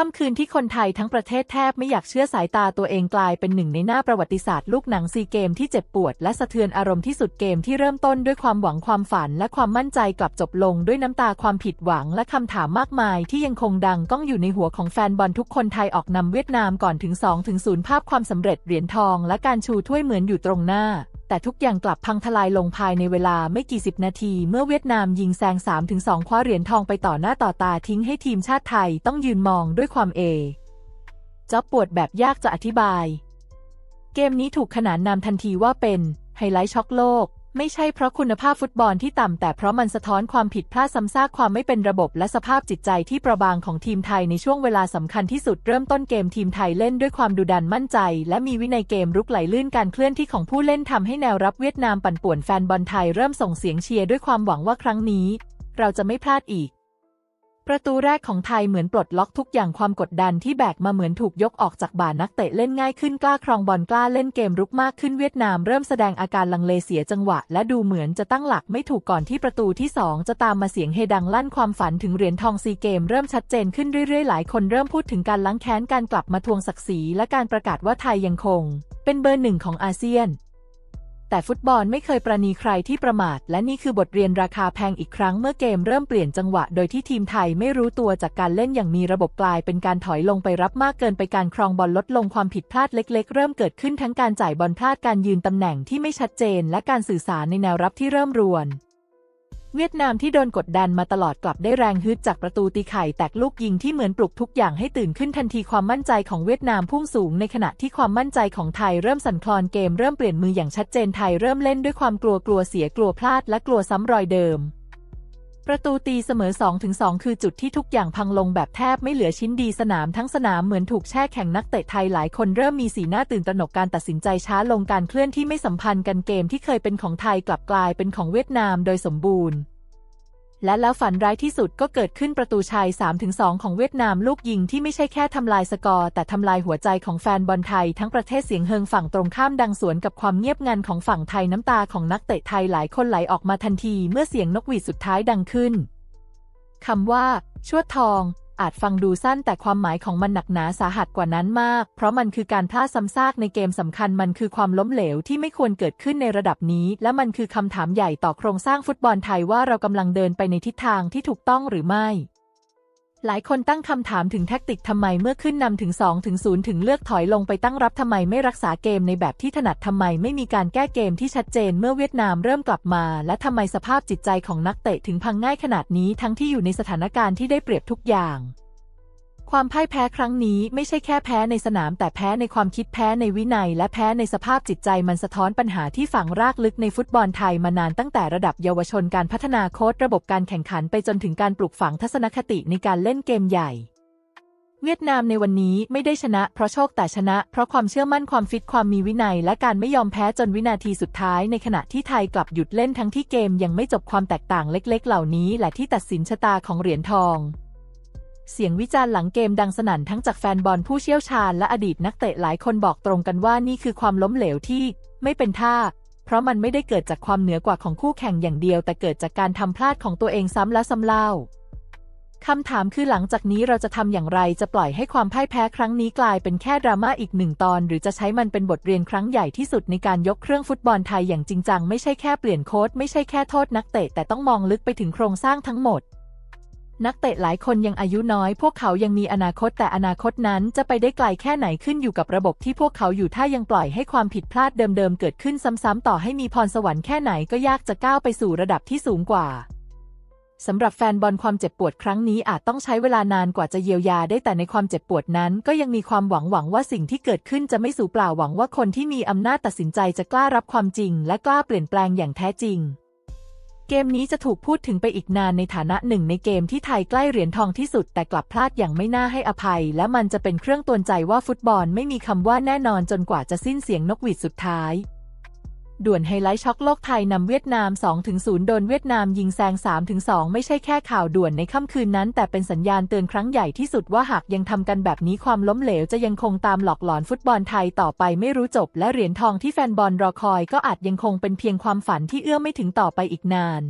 ค่ำคืนที่คนไทยทั้งประเทศแทบไม่อยากเชื่อสายตาตัวเองกลายเป็นหนึ่งในหน้าประวัติศาสตร์ลูกหนังซีเกมที่เจ็บปวดและสะเทือนอารมณ์ที่สุดเกมที่เริ่มต้นด้วยความหวังความฝันและความมั่นใจกลับจบลงด้วยน้ำตาความผิดหวังและคำถามมากมายที่ยังคงดังก้องอยู่ในหัวของแฟนบอลทุกคนไทยออกนำเวียดนามก่อนถึง2ถึง0ภาพความสำเร็จเหรียญทองและการชูถ้วยเหมือนอยู่ตรงหน้า แต่ทุกอย่างกลับพังทลายลงภายในเวลาไม่กี่สิบนาที เมื่อเวียดนามยิงแซง 3-2 คว้าเหรียญทองไปต่อหน้าต่อตาทิ้งให้ทีมชาติไทยต้องยืนมองด้วยความเอจ๊อบปวดแบบยากจะอธิบาย เกมนี้ถูกขนานนามทันทีว่าเป็นไฮไลท์ช็อกโลก ไม่ใช่เพราะคุณภาพฟุตบอลที่ต่ำ แต่เพราะมันสะท้อนความผิดพลาดซ้ำซากความไม่เป็นระบบและสภาพจิตใจที่ประบางของทีมไทยในช่วงเวลาสำคัญที่สุดเริ่มต้นเกมทีมไทยเล่นด้วยความดุดันมั่นใจ และมีวินัยเกมรุกไหลลื่นการเคลื่อนที่ของผู้เล่นทำให้แนวรับเวียดนามปั่นป่วนแฟนบอลไทยเริ่มส่งเสียงเชียร์ด้วยความหวังว่าครั้งนี้ เราจะไม่พลาดอีก ประตูแรกของไทยเหมือนปลดล็อกทุกอย่างความกดดันที่แบกมาเหมือนถูกยกออกจากบ่านักเตะเล่นง่ายขึ้นกล้าครองบอลกล้าเล่นเกมรุกมากขึ้นเวียดนามเริ่มแสดงอาการลังเลเสียจังหวะ และดูเหมือนจะตั้งหลักไม่ถูกก่อนที่ประตูที่สองจะตามมาเสียงเฮดังลั่นความฝันถึงเหรียญทองซีเกมเริ่มชัดเจนขึ้นเรื่อยๆ หลายคนเริ่มพูดถึงการล้างแค้นการกลับมาทวงศักดิ์ศรีและการประกาศว่าไทยยังคง เป็นเบอร์หนึ่งของอาเซียน แต่ฟุตบอลไม่เคยประนีใครที่ประมาท และนี่คือบทเรียนราคาแพงอีกครั้งเมื่อเกมเริ่มเปลี่ยนจังหวะ โดยที่ทีมไทยไม่รู้ตัวจากการเล่นอย่างมีระบบกลาย เป็นการถอยลงไปรับมากเกินไปการครองบอลลดลงความผิดพลาดเล็ก ๆ เริ่มเกิดขึ้นทั้งการจ่ายบอลพลาดการยืนตำแหน่งที่ไม่ชัดเจน และการสื่อสารในแนวรับที่เริ่มรวน เวียดนามที่โดนกดดันมาตลอดกลับได้แรงฮึดจากประตูตีไข่แตกลูกยิงที่เหมือนปลุกทุกอย่างให้ตื่นขึ้นทันทีความมั่นใจของเวียดนามพุ่งสูงในขณะที่ความมั่นใจของไทยเริ่มสั่นคลอนเกมเริ่มเปลี่ยนมืออย่างชัดเจนไทยเริ่มเล่นด้วยความกลัวกลัวเสียกลัวพลาดและกลัวซ้ำรอยเดิม ประตูตีเสมอ 2-2 คือจุดที่ทุกอย่างพังลงแบบแทบไม่เหลือชิ้นดีสนามทั้งสนามเหมือนถูกแช่แข็งนักเตะไทยหลายคนเริ่มมีสีหน้าตื่นตระหนกการตัดสินใจช้าลงการเคลื่อนที่ไม่สัมพันธ์กันเกมที่เคยเป็นของไทยกลับกลายเป็นของเวียดนามโดยสมบูรณ์ และแล้วฝันร้ายที่สุดก็เกิดขึ้นประตูชัย 3-2 ของเวียดนามลูกยิงที่ไม่ใช่แค่ทำลายสกอร์ แต่ทำลายหัวใจของแฟนบอลไทยทั้งประเทศเสียงเฮิงฝั่งตรงข้ามดังสวนกับความเงียบงันของฝั่งไทยน้ำตาของนักเตะไทยหลายคนไหลออกมาทันทีเมื่อเสียงนกหวีดสุดท้ายดังขึ้นคำว่า ชวดทอง อาจฟังดูสั้นแต่ความหมายของมันหนักหนาสาหัสกว่านั้นมาก เพราะมันคือการพลาดซ้ำซากในเกมสำคัญมันคือความล้มเหลวที่ไม่ควรเกิดขึ้นในระดับนี้ และมันคือคำถามใหญ่ต่อโครงสร้างฟุตบอลไทยว่าเรากำลังเดินไปในทิศทางที่ถูกต้องหรือไม่ หลายคนตั้งคำถามถึงแท็กติกทำไมเมื่อขึ้นนำถึง2ถึง0ถึงเลือกถอยลงไปตั้งรับทำไมไม่รักษาเกมในแบบที่ถนัดทำไมไม่มีการแก้เกมที่ชัดเจนเมื่อเวียดนามเริ่มกลับมา และทำไมสภาพจิตใจของนักเตะถึงพังง่ายขนาดนี้ทั้งที่อยู่ในสถานการณ์ที่ได้เปรียบทุกอย่าง ความพ่ายแพ้ครั้งนี้ไม่ใช่แค่แพ้ในสนาม แต่แพ้ในความคิดแพ้ในวินัย และแพ้ในสภาพจิตใจมันสะท้อนปัญหาที่ฝังรากลึกในฟุตบอลไทยมานานตั้งแต่ระดับเยาวชนการพัฒนาโค้ดระบบการแข่งขันไปจนถึงการปลูกฝังทัศนคติในการเล่นเกมใหญ่ เวียดนามในวันนี้ไม่ได้ชนะ เพราะโชคแต่ชนะ เพราะความเชื่อมั่นความฟิตความมีวินัย และการไม่ยอมแพ้จนวินาทีสุดท้าย ในขณะที่ไทยกลับหยุดเล่นทั้งที่เกมยังไม่จบความแตกต่างเล็ก ๆ เหล่านี้แหละที่ตัดสินชะตาของเหรียญทอง เสียงวิจารณ์หลังเกมดังสนั่นทั้งจากแฟนบอลผู้เชี่ยวชาญและอดีตนักเตะหลายคนบอกตรงกันว่านี่คือความล้มเหลวที่ไม่เป็นท่า เพราะมันไม่ได้เกิดจากความเหนือกว่าของคู่แข่งอย่างเดียว แต่เกิดจากการทำพลาดของตัวเองซ้ำแล้วซ้ำเล่าคำถามคือหลังจากนี้เราจะทำอย่างไรจะปล่อยให้ความพ่ายแพ้ครั้งนี้กลายเป็นแค่ดราม่าอีกหนึ่งตอน หรือจะใช้มันเป็นบทเรียนครั้งใหญ่ที่สุดในการยกเครื่องฟุตบอลไทยอย่างจริงจังไม่ใช่แค่เปลี่ยนโค้ชไม่ใช่แค่โทษนักเตะแต่ต้องมองลึกไปถึงโครงสร้างทั้งหมด นักเตะหลายคนยังอายุน้อย พวกเขายังมีอนาคตแต่อนาคตนั้นจะไปได้ไกลแค่ไหนขึ้นอยู่กับระบบที่พวกเขาอยู่ถ้ายังปล่อยให้ความผิดพลาดเดิมๆ เกิดขึ้นซ้ำๆต่อให้มีพรสวรรค์แค่ไหนก็ยากจะก้าวไปสู่ระดับที่สูงกว่าสำหรับแฟนบอลความเจ็บปวดครั้งนี้อาจต้องใช้เวลานานกว่าจะเยียวยาได้แต่ในความเจ็บปวดนั้น ก็ยังมีความหวังหวังว่าสิ่งที่เกิดขึ้นจะไม่สูญเปล่าหวังว่าคนที่มีอำนาจตัดสินใจจะกล้ารับความจริง และกล้าเปลี่ยนแปลงอย่างแท้จริง เกมนี้จะถูกพูดถึงไปอีกนานในฐานะหนึ่งในเกมที่ไทยใกล้เหรียญทองที่สุดแต่กลับพลาดอย่างไม่น่าให้อภัย และมันจะเป็นเครื่องตวนใจว่าฟุตบอลไม่มีคำว่าแน่นอนจนกว่าจะสิ้นเสียงนกหวีดสุดท้าย ด่วนไฮไลท์ช็อกโลกไทยนำเวียดนาม 2-0 โดนเวียดนามยิงแซง 3-2 ไม่ใช่แค่ข่าวด่วนในค่ำคืนนั้น แต่เป็นสัญญาณเตือนครั้งใหญ่ที่สุดว่าหากยังทำกันแบบนี้ความล้มเหลวจะยังคงตามหลอกหลอนฟุตบอลไทยต่อไปไม่รู้จบ และเหรียญทองที่แฟนบอลรอคอยก็อาจยังคงเป็นเพียงความฝันที่เอื้อมไม่ถึงต่อไปอีกนาน